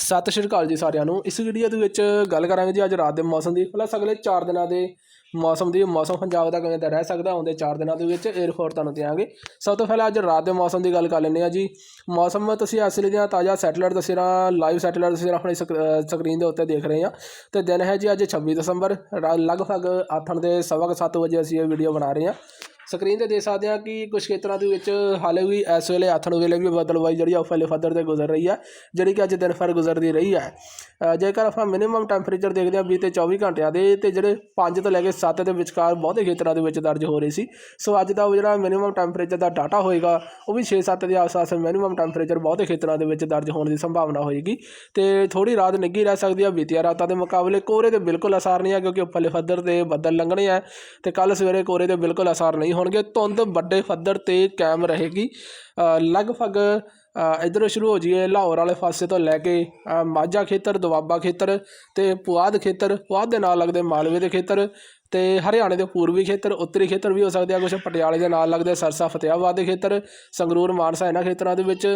ਸਤਿ ਸ਼੍ਰੀ ਅਕਾਲ ਜੀ ਸਾਰਿਆਂ ਨੂੰ। ਇਸ ਵੀਡੀਓ ਦੇ ਵਿੱਚ ਗੱਲ ਕਰਾਂਗੇ ਜੀ ਅੱਜ ਰਾਤ ਦੇ ਮੌਸਮ ਦੀ। ਪਲੱਸ ਅਗਲੇ 4 ਦਿਨਾਂ ਦੇ ਮੌਸਮ ਦੀ, ਮੌਸਮ ਪੰਜਾਬ ਦਾ ਕਿਵੇਂ ਦਾ ਰਹਿ ਸਕਦਾ, ਆਉਂਦੇ 4 ਦਿਨਾਂ ਦੇ ਵਿੱਚ ਇਹ ਤੁਹਾਨੂੰ ਦਿਆਂਗੇ। ਸਭ ਤੋਂ ਪਹਿਲਾਂ ਅੱਜ ਰਾਤ ਦੇ ਮੌਸਮ ਦੀ ਗੱਲ ਕਰ ਲੈਂਦੇ ਆ ਜੀ। ਮੌਸਮ ਤੁਸੀਂ ਅਸਲੀ ਦੀਆਂ ਤਾਜ਼ਾ ਸੈਟਲਾਈਟ ਤਸਵੀਰਾਂ ਲਾਈਵ ਸੈਟੇਲਾਈਟ ਤਸਵੀਰਾਂ ਆਪਣੀ ਸਕਰੀਨ ਦੇ ਉੱਤੇ ਦੇਖ ਰਹੇ ਆ ਤੇ ਦਿਨ ਹੈ ਜੀ ਅੱਜ 26 ਦਸੰਬਰ, ਰਾ- ਲਗਭਗ ਆਥਣ ਦੇ ਸਵਾ ਕੁ ਸੱਤ ਵਜੇ ਅਸੀਂ ਇਹ ਵੀਡੀਓ ਬਣਾ ਰਹੇ ਆ ਸਕਰੀਨ ਤੇ ਦੇਖ ਸਕਦੇ ਹਾਂ ਕਿ ਕੁਝ ਖੇਤਰਾਂ ਦੇ ਵਿੱਚ ਹਾਲੇ ਵੀ ਇਸ ਵੇਲੇ ਆਥਣ ਵੇਲੇ ਵੀ ਬਦਲਵਾਈ ਜਿਹੜੀ ਆ ਉਹ ਫੈਲੇ ਫੱਦਰ ਤੇ ਗੁਜ਼ਰ ਰਹੀ ਹੈ, ਜਿਹੜੀ ਕਿ ਅੱਜ ਦਿਨ ਭਰ ਗੁਜ਼ਰਦੀ ਰਹੀ ਹੈ। ਜੇਕਰ ਆਪਾਂ ਮਿਨੀਮਮ ਟੈਂਪਰੇਚਰ ਦੇਖਦੇ ਹਾਂ ਬੀਤੇ 24 ਘੰਟਿਆਂ ਦੇ ਤੇ ਜਿਹੜੇ 5 ਤੋਂ ਲੈ ਕੇ 7 ਦੇ ਵਿਚਕਾਰ ਬਹੁਤੇ ਖੇਤਰਾਂ ਦੇ ਵਿੱਚ ਦਰਜ ਹੋ ਰਹੀ ਸੀ। ਸੋ ਅੱਜ ਦਾ ਉਹ ਜਿਹੜਾ ਮਿਨੀਮਮ ਟੈਂਪਰੇਚਰ ਦਾ ਡਾਟਾ ਹੋਏਗਾ, ਉਹ ਵੀ 6-7 ਦੇ ਆਸ-ਪਾਸ ਮਿਨੀਮਮ ਟੈਂਪਰੇਚਰ ਬਹੁਤੇ ਖੇਤਰਾਂ ਦੇ ਵਿੱਚ ਦਰਜ ਹੋਣ ਦੀ ਸੰਭਾਵਨਾ ਹੋਏਗੀ। ਤੇ ਥੋੜੀ ਰਾਤ ਨਿੱਘੀ ਰਹਿ ਸਕਦੀ ਹੈ, ਬੀਤੀਆਂ ਰਾਤਾਂ ਦੇ ਮੁਕਾਬਲੇ ਕੋਹਰੇ ਦੇ ਬਿਲਕੁਲ ਅਸਰ ਨਹੀਂ ਹੈ, ਕਿਉਂਕਿ ਉੱਪਰਲੇ ਫੱਦਰ ਤੇ ਬੱਦਲ ਲੰਘਣੇ ਆ ਤੇ ਕੱਲ ਸਵੇਰੇ ਕੋਹਰੇ ਦੇ ਬਿਲਕੁਲ ਅਸਰ ਨਹੀਂ ਹੋਣਗੇ। ਧੁੰਦ ਵੱਡੇ ਪੱਧਰ ਤੇ ਕਾਇਮ ਰਹੇਗੀ। ਅ, ਲਗਭਗ ਅ, ਇੱਧਰੋਂ ਸ਼ੁਰੂ ਹੋ ਜਾਈਏ। ਲਾਹੌਰ ਵਾਲੇ ਪਾਸੇ ਤੋਂ ਲੈ ਕੇ ਅ, ਮਾਝਾ ਖੇਤਰ ਦੁਆਬਾ ਖੇਤਰ ਤੇ ਪੁਆਧ ਖੇਤਰ ਪੁਆਧ ਦੇ ਨਾਲ ਲੱਗਦੇ ਮਾਲਵੇ ਦੇ ਖੇਤਰ ਤੇ ਹਰਿਆਣੇ ਦੇ ਪੂਰਬੀ ਖੇਤਰ ਉੱਤਰੀ ਖੇਤਰ ਵੀ ਹੋ ਸਕਦੇ ਆ ਕੁਝ ਪਟਿਆਲੇ ਦੇ ਨਾਲ ਲੱਗਦੇ ਸਰਸਾ ਫਤਿਆਬਾਦ ਦੇ ਖੇਤਰ ਸੰਗਰੂਰ ਮਾਨਸਾ ਇਹਨਾਂ ਖੇਤਰਾਂ ਦੇ ਵਿੱਚ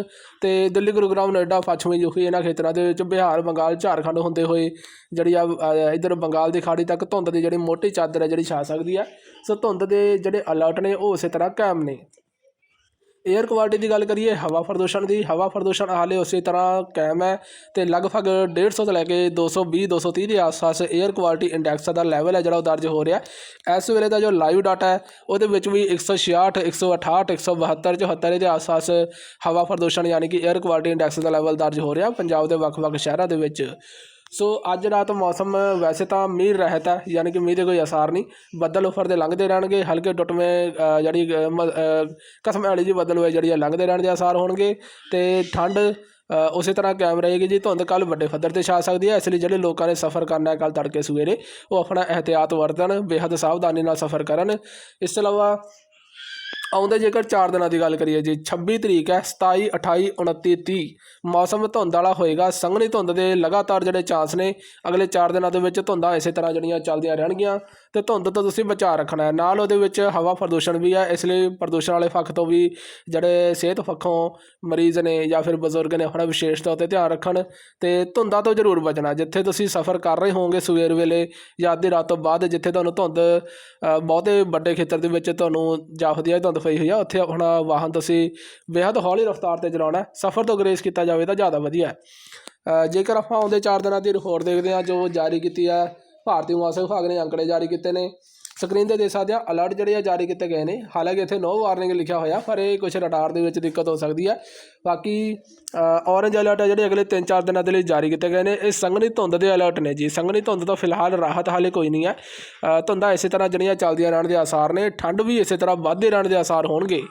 ਤੇ ਦਿੱਲੀ ਗੁਰੂਗ੍ਰਾਮ ਨੋਇਡਾ ਪੱਛਮੀ ਯੂਪੀ ਇਹਨਾਂ ਖੇਤਰਾਂ ਦੇ ਵਿੱਚ ਬਿਹਾਰ ਬੰਗਾਲ ਝਾਰਖੰਡ ਹੁੰਦੇ ਹੋਏ ਜਿਹੜੀ ਆ ਅ, ਇੱਧਰ ਬੰਗਾਲ ਦੀ ਖਾੜੀ ਤੱਕ ਧੁੰਦ ਦੀ ਜਿਹੜੀ ਮੋਟੀ ਚਾਦਰ ਹੈ ਜਿਹੜੀ ਛਾ ਸਕਦੀ ਆ ਸੋ ਧੁੰਦ ਦੇ ਜਿਹੜੇ ਅਲਰਟ ਨੇ ਉਹ ਉਸੇ ਤਰ੍ਹਾਂ ਕਾਇਮ ਨੇ। 에ਅਰ ਕੁਆਲਿਟੀ ਦੀ ਗੱਲ ਕਰੀਏ, ਹਵਾ ਪ੍ਰਦੂਸ਼ਣ ਦੀ, ਹਵਾ ਪ੍ਰਦੂਸ਼ਣ ਹਾਲੇ ਉਸੇ ਤਰ੍ਹਾਂ ਕਾਇਮ ਹੈ ਤੇ ਲਗਭਗ 150 ਤੋਂ ਲੈ ਕੇ 220 230 ਦੇ ਆਸ-ਪਾਸ 에ਅਰ ਕੁਆਲਿਟੀ ਇੰਡੈਕਸ ਦਾ ਲੈਵਲ ਹੈ ਜਿਹੜਾ ਉਹ ਦਰਜ ਹੋ ਰਿਹਾ ਇਸ ਵੇਲੇ ਦਾ ਜੋ ਲਾਈਵ ਡਾਟਾ ਹੈ, ਉਹਦੇ ਵਿੱਚ ਵੀ 166 168 172 74 ਦੇ ਆਸ-ਪਾਸ ਹਵਾ ਪ੍ਰਦੂਸ਼ਣ ਯਾਨੀ ਕਿ 에ਅਰ ਕੁਆਲਿਟੀ ਇੰਡੈਕਸ ਦਾ ਲੈਵਲ ਦਰਜ ਹੋ ਰਿਹਾ ਪੰਜਾਬ ਦੇ ਵੱਖ-ਵੱਖ ਸ਼ਹਿਰਾਂ ਦੇ ਵਿੱਚ। ਸੋ ਅੱਜ ਰਾਤ ਮੌਸਮ ਵੈਸੇ ਤਾਂ ਮੀਂਹ ਰਹਿਤ ਹੈ, ਯਾਨੀ ਕਿ ਮੀਂਹ ਦੇ ਕੋਈ ਅਸਾਰ ਨਹੀਂ। ਬੱਦਲ ਉੱਪਰ ਲੰਘਦੇ ਰਹਿਣਗੇ, ਹਲਕੇ ਟੁੱਟਵੇਂ ਜਿਹੜੀ ਕਸਮ ਵਾਲੀ ਜੀ ਬੱਦਲ ਹੋਏ ਜਿਹੜੀ ਆ, ਲੰਘਦੇ ਰਹਿਣ ਦੇ ਅਸਾਰ ਹੋਣਗੇ ਤੇ ਠੰਡ ਉਸੇ ਤਰ੍ਹਾਂ ਕਾਇਮ ਰਹੇਗੀ ਜੀ। ਧੁੰਦ ਕੱਲ ਵੱਡੇ ਫੱਦਰ ਤੇ ਛਾ ਸਕਦੀ ਹੈ, ਇਸ ਲਈ ਜਿਹੜੇ ਲੋਕਾਂ ਨੇ ਸਫ਼ਰ ਕਰਨਾ ਹੈ ਕੱਲ ਤੜਕੇ ਸਵੇਰੇ, ਉਹ ਆਪਣਾ ਇਹਤਿਆਤ ਵਰਤਣ, ਬੇਹੱਦ ਸਾਵਧਾਨੀ ਨਾਲ ਸਫ਼ਰ ਕਰਨ। ਇਸ ਤੋਂ ਇਲਾਵਾ ਆਉਂਦੇ ਜੇਕਰ 4 ਦਿਨਾਂ ਦੀ ਗੱਲ ਕਰੀਏ ਜੀ 26 ਤਰੀਕ ਹੈ 27 28 29 30 ਮੌਸਮ ਧੁੰਦ ਵਾਲਾ ਹੋਏਗਾ, ਸੰਘਣੀ ਧੁੰਦ ਦੇ ਲਗਾਤਾਰ ਜਿਹੜੇ ਚਾਂਸ ਨੇ, ਅਗਲੇ 4 ਦਿਨਾਂ ਦੇ ਵਿੱਚ ਧੁੰਦਾਂ ਇਸੇ ਤਰ੍ਹਾਂ ਜਿਹੜੀਆਂ ਚੱਲਦੀਆਂ ਰਹਿਣਗੀਆਂ। ਤੇ ਧੁੰਦ ਤੋਂ ਤੁਸੀਂ ਬਚਾਅ ਰੱਖਣਾ ਹੈ। ਨਾਲ ਉਹਦੇ ਵਿੱਚ ਹਵਾ ਪ੍ਰਦੂਸ਼ਣ ਵੀ ਹੈ, ਇਸ ਲਈ ਪ੍ਰਦੂਸ਼ਣ ਵਾਲੇ ਪੱਖ ਤੋਂ ਵੀ ਜਿਹੜੇ ਸਿਹਤ ਪੱਖੋਂ ਮਰੀਜ਼ ਨੇ ਜਾਂ ਫਿਰ ਬਜ਼ੁਰਗ ਨੇ ਆਪਣਾ ਵਿਸ਼ੇਸ਼ ਤੌਰ ਤੇ ਧਿਆਨ ਰੱਖਣ ਤੇ ਧੁੰਦਾਂ ਤੋਂ ਜ਼ਰੂਰ ਬਚਣਾ। ਜਿੱਥੇ ਤੁਸੀਂ ਸਫ਼ਰ ਕਰ ਰਹੇ ਹੋਵੋਗੇ ਸਵੇਰ ਵੇਲੇ ਜਾਂ ਅੱਧੀ ਰਾਤ ਤੋਂ ਬਾਅਦ, ਜਿੱਥੇ ਤੁਹਾਨੂੰ ਧੁੰਦ ਬਹੁਤੇ ਵੱਡੇ ਖੇਤਰ ਦੇ ਵਿੱਚ ਤੁਹਾਨੂੰ ਜਾਪਦੀ ਹੈ ਧੁੰਦ ਪਈ ਹੋਈ ਆ ਉੱਥੇ ਆਪਣਾ ਵਾਹਨ ਤੁਸੀਂ ਬੇਹੱਦ ਹੌਲੀ ਰਫ਼ਤਾਰ ਤੇ ਚਲਾਉਣਾ ਸਫ਼ਰ ਤੋਂ ਗਰੇਸ ਕੀਤਾ ਜਾਵੇ ਤਾਂ ਜ਼ਿਆਦਾ ਵਧੀਆ ਜੇਕਰ ਆਪਾਂ ਆਉਂਦੇ 4 ਦਿਨਾਂ ਦੀ ਰਿਪੋਰਟ ਦੇਖਦੇ ਹਾਂ, ਜੋ ਜਾਰੀ ਕੀਤੀ ਹੈ, ਭਾਰਤੀ ਮੌਸਮ ਵਿਭਾਗ ਨੇ ਅੰਕੜੇ ਜਾਰੀ ਕੀਤੇ ਨੇ। ਸਕਰੀਨ ਤੇ ਦੇਖ ਸਕਦੇ ਆ ਅਲਰਟ ਜਿਹੜੇ ਆ ਜਾਰੀ ਕੀਤੇ ਗਏ ਨੇ। ਹਾਲਾਂਕਿ ਇੱਥੇ ਨੋ ਵਾਰਨਿੰਗ ਲਿਖਿਆ ਹੋਇਆ, ਪਰ ਇਹ ਕੁਝ ਰਡਾਰ ਦੇ ਵਿੱਚ ਦਿੱਕਤ ਹੋ ਸਕਦੀ ਹੈ। ਬਾਕੀ ਔਰੇਂਜ ਅਲਰਟ ਹੈ ਜਿਹੜੇ ਅਗਲੇ 3-4 ਦਿਨਾਂ ਦੇ ਲਈ ਜਾਰੀ ਕੀਤੇ ਗਏ ਨੇ। ਇਹ ਸੰਘਣੀ ਧੁੰਦ ਦੇ ਅਲਰਟ ਨੇ ਜੀ। ਸੰਘਣੀ ਧੁੰਦ ਤੋਂ ਫਿਲਹਾਲ ਰਾਹਤ ਹਾਲੇ ਕੋਈ ਨਹੀਂ ਹੈ। ਧੁੰਦਾਂ ਇਸੇ ਤਰ੍ਹਾਂ ਜਿਹੜੀਆਂ ਚੱਲਦੀਆਂ ਰਹਿਣ ਦੇ ਆਸਾਰ ਨੇ। ਠੰਡ ਵੀ ਇਸੇ ਤਰ੍ਹਾਂ ਵੱਧਦੇ ਰਹਿਣ ਦੇ ਆਸਾਰ ਹੋਣਗੇ।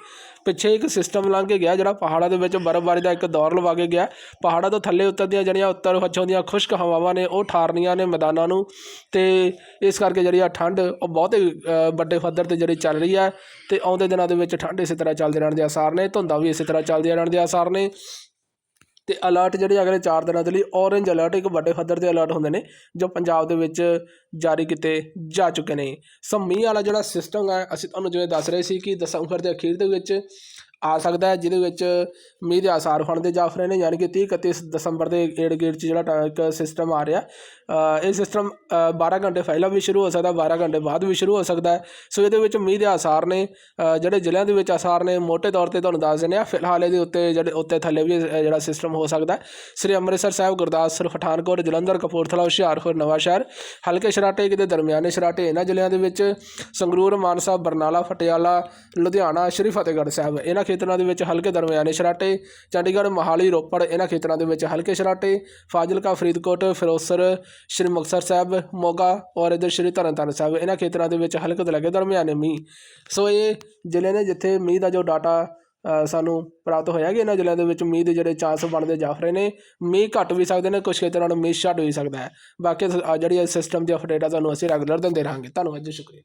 ਪਿੱਛੇ ਇੱਕ ਸਿਸਟਮ ਲੰਘ ਕੇ ਗਿਆ ਜਿਹੜਾ ਪਹਾੜਾਂ ਦੇ ਵਿੱਚ ਬਰਫ਼ਬਾਰੀ ਦਾ ਇੱਕ ਦੌਰ ਲਵਾ ਕੇ ਗਿਆ। ਪਹਾੜਾਂ ਤੋਂ ਥੱਲੇ ਉਤਰਦੀਆਂ ਜਿਹੜੀਆਂ ਉੱਤਰ ਪੱਛਮ ਦੀਆਂ ਖੁਸ਼ਕ ਹਵਾਵਾਂ ਨੇ ਉਹ ਠਾਰਨੀਆਂ ਨੇ ਮੈਦਾਨਾਂ ਨੂੰ ਤੇ ਇਸ ਕਰਕੇ ਜਿਹੜੀ ਆ ਠੰਡ ਉਹ ਬਹੁਤ ਅ, ਵੱਡੇ ਪੱਧਰ ਤੇ ਜਿਹੜੀ ਚੱਲ ਰਹੀ ਹੈ ਤੇ ਆਉਂਦੇ ਦਿਨਾਂ ਦੇ ਵਿੱਚ ਠੰਡ ਇਸੇ ਤਰ੍ਹਾਂ ਚੱਲਦੇ ਰਹਿਣ ਦੇ ਆਸਾਰ ਨੇ ਧੁੰਦਾਂ ਵੀ ਇਸੇ ਤਰ੍ਹਾਂ ਚੱਲਦੀਆਂ ਰਹਿਣ ਦੇ ਆਸਾਰ ਨੇ। ਤੇ ਅਲਰਟ ਜਿਹੜੇ ਅਗਲੇ 4 ਦਿਨਾਂ ਦੇ ਲਈ ਔਰੇਂਜ ਅਲਰਟ ਇੱਕ ਵੱਡੇ ਪੱਧਰ ਦੇ ਅਲਰਟ ਹੁੰਦੇ ਨੇ, ਜੋ ਪੰਜਾਬ ਦੇ ਵਿੱਚ ਜਾਰੀ ਕੀਤੇ ਜਾ ਚੁੱਕੇ ਨੇ। ਸੋ ਮੀਂਹ ਵਾਲਾ ਜਿਹੜਾ ਸਿਸਟਮ ਹੈ, ਅਸੀਂ ਤੁਹਾਨੂੰ ਜਿਵੇਂ ਦੱਸ ਰਹੇ ਸੀ ਕਿ ਦਸੰਬਰ ਦੇ ਅਖੀਰ ਦੇ ਵਿੱਚ ਆ ਸਕਦਾ ਹੈ, ਜਿਹਦੇ ਵਿੱਚ ਮੀਂਹ ਦੇ ਆਸਾਰ ਬਣਦੇ ਜਾਫ ਰਹੇ ਨੇ, ਯਾਨੀ ਕਿ 30 31 ਦਸੰਬਰ ਦੇ ਏੜ ਗੇੜ 'ਚ ਜਿਹੜਾ ਟ- ਇੱਕ ਸਿਸਟਮ ਆ ਰਿਹਾ। ਇਹ ਸਿਸਟਮ 12 ਘੰਟੇ ਪਹਿਲਾਂ ਵੀ ਸ਼ੁਰੂ ਹੋ ਸਕਦਾ 12 ਘੰਟੇ ਬਾਅਦ ਵੀ ਸ਼ੁਰੂ ਹੋ ਸਕਦਾ ਸੋ ਇਹਦੇ ਵਿੱਚ ਮੀਂਹ ਦੇ ਆਸਾਰ ਨੇ ਜਿਹੜੇ ਜ਼ਿਲ੍ਹਿਆਂ ਦੇ ਵਿੱਚ ਆਸਾਰ ਨੇ ਮੋٹے ਤੌਰ ਤੇ ਤੁਹਾਨੂੰ ਦੱਸ ਦਿੰਦੇ ਆ ਫਿਲਹਾਲ ਇਹਦੇ ਉੱਤੇ ਜਿਹੜੇ, ਉੱਤੇ ਥੱਲੇ ਵੀ ਜਿਹੜਾ ਸਿਸਟਮ ਹੋ ਸਕਦਾ ਸ੍ਰੀ ਅੰਮ੍ਰਿਤਸਰ ਸਾਹਿਬ, ਗੁਰਦਾਸਪੁਰ, ਪਠਾਨਕੋਟ, ਜਲੰਧਰ, ਕਪੂਰਥਲਾ, ਹੁਸ਼ਿਆਰਪੁਰ ਨਵਾਂਸ਼ਹਿਰ ਹਲਕੇ ਸ਼ਰਾਟੇ ਕਿਤੇ ਦਰਮਿਆਨੇ ਸ਼ਰਾਟੇ ਇਹਨਾਂ ਜ਼ਿਲ੍ਹਿਆਂ ਦੇ ਵਿੱਚ ਸੰਗਰੂਰ, ਮਾਨਸਾ, ਬਰਨਾਲਾ, ਪਟਿਆਲਾ, ਲੁਧਿਆਣਾ, ਸ਼੍ਰੀ ਫਤਿਹਗੜ੍ਹ ਸਾਹਿਬ, ਇਹਨਾਂ ਖੇਤਰਾਂ ਦੇ ਵਿੱਚ ਹਲਕੇ ਦਰਮਿਆਨੇ ਸ਼ਰਾਟੇ, ਚੰਡੀਗੜ੍ਹ, ਮੋਹਾਲੀ, ਰੋਪੜ, ਇਹਨਾਂ ਖੇਤਰਾਂ ਦੇ ਵਿੱਚ ਹਲਕੇ ਸ਼ਰਾਟੇ, ਫਾਜ਼ਿਲਕਾ, ਫਰੀਦਕੋਟ, ਫਿਰੋਜ਼ਪੁਰ, ਸ਼੍ਰੀ ਮੁਕਤਸਰ ਸਾਹਿਬ, ਮੋਗਾ ਔਰ ਇਧਰ ਸ਼੍ਰੀ ਤਰਨਤਾਰਨ ਸਾਹਿਬ, ਇਹਨਾਂ ਖੇਤਰਾਂ ਦੇ ਵਿੱਚ ਹਲਕੇ ਤੋਂ ਲੈ ਕੇ ਦਰਮਿਆਨੇ ਮੀਂਹ। ਸੋ ਇਹ ਜ਼ਿਲ੍ਹੇ ਨੇ ਜਿੱਥੇ ਮੀਂਹ ਦਾ ਜੋ ਡਾਟਾ ਸਾਨੂੰ ਪ੍ਰਾਪਤ ਹੋਇਆ ਕਿ ਇਹਨਾਂ ਜ਼ਿਲ੍ਹਿਆਂ ਦੇ ਵਿੱਚ ਮੀਂਹ ਦੇ ਜਿਹੜੇ ਚਾਂਸ ਬਣਦੇ ਜਾਫ ਰਹੇ ਨੇ, ਮੀਂਹ ਘੱਟ ਵੀ ਸਕਦੇ ਨੇ ਕੁਝ ਖੇਤਰਾਂ ਨੂੰ ਮੀਂਹ ਛੱਡ ਵੀ ਸਕਦਾ ਹੈ। ਬਾਕੀ ਜਿਹੜੀ ਸਿਸਟਮ ਦੀ ਅਪਡੇਟ ਆ, ਤੁਹਾਨੂੰ ਅਸੀਂ ਰੈਗੂਲਰ ਦਿੰਦੇ ਰਹਾਂਗੇ। ਧੰਨਵਾਦ ਜੀ, ਸ਼ੁਕਰੀਆ।